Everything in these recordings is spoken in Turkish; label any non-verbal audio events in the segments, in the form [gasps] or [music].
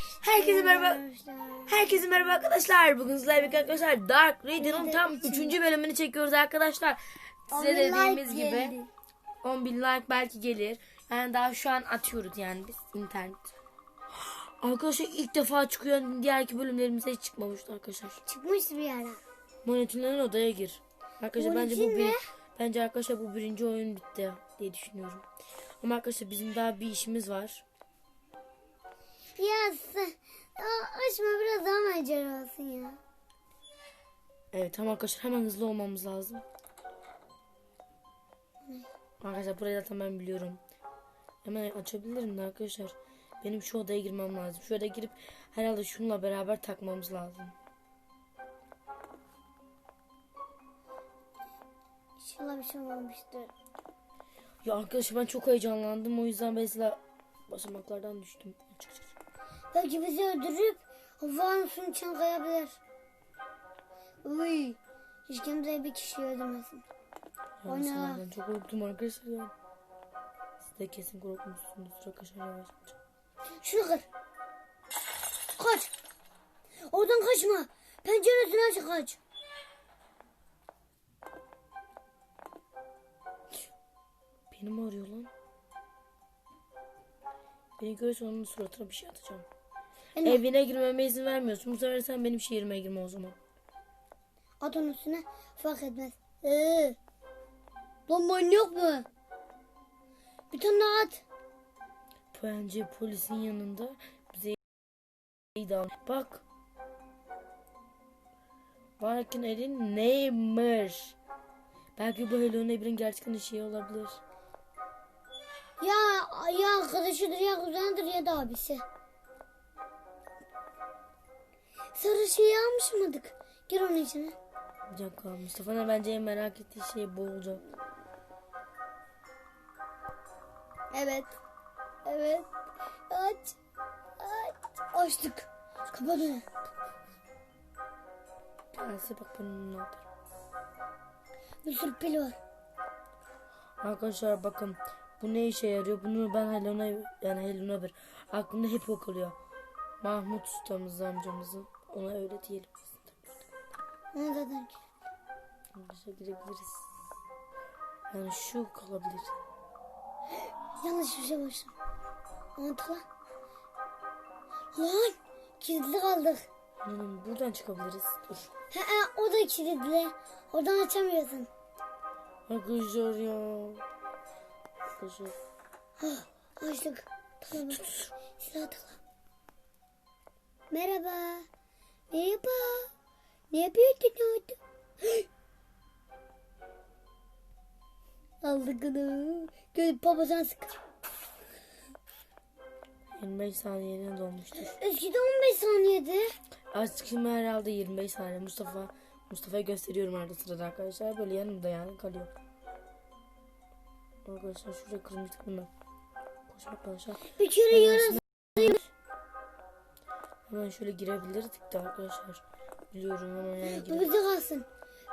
Herkese merhaba. Herkese merhaba arkadaşlar. Bugün sizlerle birlikte arkadaşlar Dark Raider'ın tam 3. bölümünü çekiyoruz arkadaşlar. Size 10.000 dediğimiz like gibi geldi. 10 bin like belki gelir. Yani daha şu an atıyoruz yani biz internet. Arkadaşlar ilk defa çıkıyor. Diğer iki bölümlerimize hiç çıkmamıştı arkadaşlar. Çıkmıştı bir ara. Monitörlerin odaya gir. Arkadaşlar bence bu bir bence arkadaşlar bu birinci oyun bitti diye düşünüyorum. Ama arkadaşlar bizim daha bir işimiz var. Ya sen Aa, açma biraz daha macera olsun ya. Evet tamam arkadaşlar hemen hızlı olmamız lazım. Arkadaşlar burayı zaten ben biliyorum. Hemen açabilirim de arkadaşlar. Benim şu odaya girmem lazım. Şu odaya girip herhalde şununla beraber takmamız lazım. İnşallah bir şey olmamıştır. Ya arkadaşlar ben çok heyecanlandım. O yüzden mesela basamaklardan düştüm. Açıkçası. Belki bizi öldürüp vanusun için kayabilir. Uy. Hiç kimse bir kişiyi öldürmesin. Ya O ne mesela lan? ben çok korktum arkadaşlar ya. Siz de kesin korkmuşsunuz arkadaşlar yavaş. Şunu kır. Kaç. Oradan kaçma. Penceresini aç kaç. Beni mi arıyor lan? Beni görürse onun suratına bir şey atacağım. Beni Evine girmeme izin vermiyorsun. Bu sefer sen benim şehrime girme o zaman. onun üstüne fark etmez. Ee. Lan manyak mı? Bir tane at. Bence polisin yanında bize idam. Bak. Barkin elin neymiş? Belki bu Hello Neighbor'ın gerçekten işi olabilir. Ya ya arkadaşıdır ya kuzenidir ya da abisi. Sarı şeyi almış mıydık? Gir onun içine. Bir dakika Mustafa'nın bence en merak ettiği şey bu olacak. Evet. Evet. Aç. Aç. Açtık. Kapat onu. Bak ben ne yaparım. Bir sürü pil var. Arkadaşlar bakın bu ne işe yarıyor? Bunu ben Helena yani Helena bir aklımda hep o kalıyor. Mahmut ustamız amcamızın ona öyle diyelim. Ne zaten ki? Arkadaşlar girebiliriz. Yani şu kalabilir. Yanlış bir şey başladım. Lan. Lan. Kilitli kaldık. Hmm, buradan çıkabiliriz. Dur. He, he, o da kilitli. Oradan açamıyorsun. Arkadaşlar ya. Arkadaşlar. Ah, açtık. Tamam. Silah takla. Merhaba. Merhaba. Ne yapıyordun orada? [gasps] Aldık onu. Gel babadan sık. 25 saniyene dolmuştur. Eskiden 15 saniyede. Aşkım herhalde 25 saniye. Mustafa Mustafa'ya gösteriyorum arada sırada arkadaşlar. Böyle yanımda yani kalıyor. Arkadaşlar şuraya kırmıştık mi? Koşmak arkadaşlar. Bir kere yarası. Hemen şöyle girebilirdik de arkadaşlar. Biliyorum ama yani Bu bize kalsın.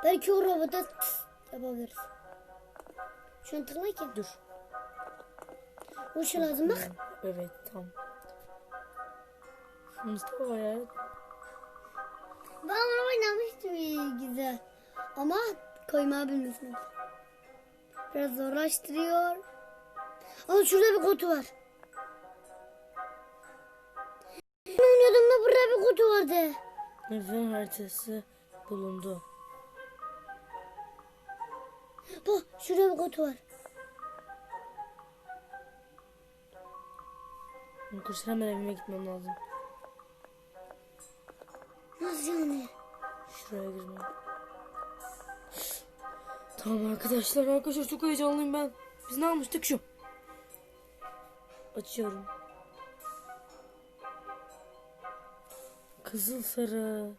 Belki o robota tıs yapabiliriz. Şunu tıkla ki. Dur. Bu şu lazım bak. Evet tamam. Mustafa ya. Ben onu oynamıştım iyi güzel. Ama koyma bilmesin. Biraz zorlaştırıyor. Ama şurada bir kutu var. Oynuyordum da burada bir kutu vardı. Nefes haritası bulundu. Bak şurada bir kutu var. Arkadaşlar hemen evime gitmem lazım. Nasıl yani? Şuraya girmem. Tamam arkadaşlar arkadaşlar çok heyecanlıyım ben. Biz ne almıştık şu? Açıyorum. Kızıl sarı.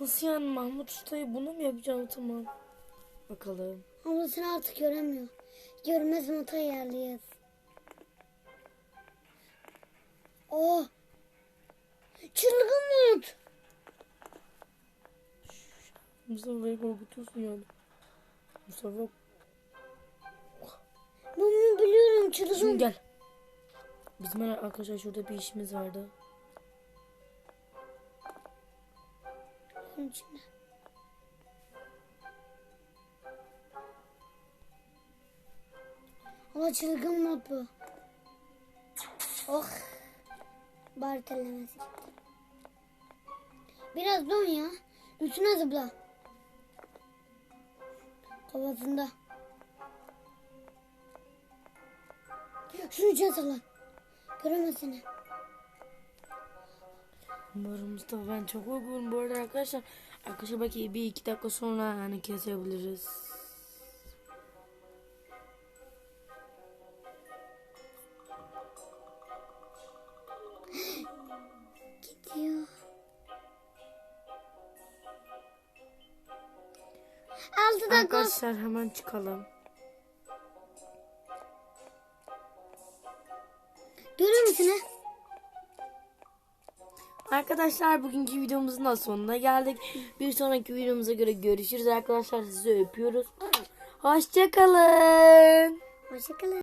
Nasıl yani Mahmut Usta'yı bunu mu yapacağım tamam. Bakalım. Ama seni artık göremiyor. Görmez nota ayarlayız. Oh. Çılgın not. Mustafa'yı korkutuyorsun yani. Mustafa Bunu biliyorum çılgın. şimdi gel. Bizim arkadaşlar şurada bir işimiz vardı. Bunun içinde. Ama çılgın mod bu. Oh. Bari tellemesi. Biraz don ya. Üstüne zıpla. Kafasında. Şunu içine. Seni. Umarım Mustafa ben çok uygunum bu arada arkadaşlar. Arkadaşlar belki bir iki dakika sonra yani kesebiliriz. Gidiyor. Altı dakika. Arkadaşlar hemen çıkalım. Arkadaşlar bugünkü videomuzun da sonuna geldik. Bir sonraki videomuza göre görüşürüz arkadaşlar. Sizi öpüyoruz. Hoşçakalın. Hoşçakalın.